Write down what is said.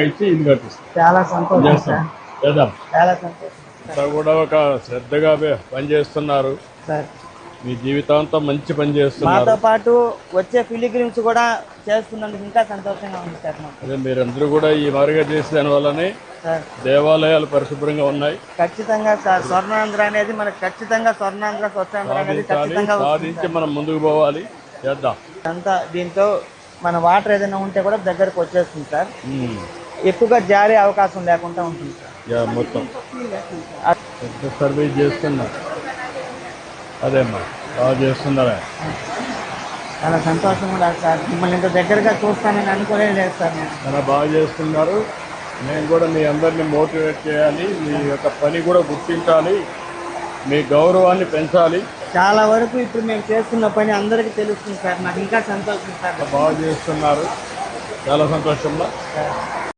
ఇచ్చి ఇల్లు కట్టిస్తాం చాలా సంతోషం చేస్తాం. సార్. చేద్దాం. చాలా సంతోషం అంతా కూడా ఒక శ్రద్ధగా పే- పని చేస్తున్నారు సార్. మీ జీవితాంతం మంచి పని చేస్తున్నారు. మాతో పాటు వచ్చే ఫిలిగ్రిమ్స్ కూడా చేస్తున్నందుకు ఇంకా సంతోషంగా ఉంది సార్ మాకు. అదే మీరందరూ కూడా ఈ మారుగా చేసే దానివల్లనే సార్. దేవాలయాలు పరిశుభ్రంగా ఉన్నాయి. ఖచ్చితంగా సార్ స్వర్ణాంధ్ర అనేది మనకు ఖచ్చితంగా స్వర్ణాంధ్ర స్వచ్ఛాంధ్ర అనేది సాధించాలి ఖచ్చితంగా వస్తుంది సాధించి మనం ముందుకు పోవాలి. చేద్దాం. అంతా దీంతో మన వాటర్ ఏదైనా ఉంటే కూడా దగ్గరకు వచ్చేస్తుంది సార్. ఉమ్. ఎక్కువగా జారే అవకాశం లేకుండా ఉంటుంది. సార్ మొత్తం. సర్వీస్ చేస్తున్నారు అదేమ్మా బాగా చేస్తున్నారా. చాలా సంతోషం కూడా సార్. మిమ్మల్ని ఇంత దగ్గరగా చూస్తానని అనుకోలేదు లేదు సార్ నేను. చాలా బాగా చేస్తున్నారు. మేము కూడా మీ అందరిని మోటివేట్ చేయాలి. మీ యొక్క పని కూడా గుర్తించాలి. మీ గౌరవాన్ని పెంచాలి. చాలా వరకు ఇప్పుడు మేము చేస్తున్న పని అందరికీ తెలుస్తుంది సార్. నాకు ఇంకా సంతోషం సార్. బాగా చేస్తున్నారు. చాలా సంతోషంగా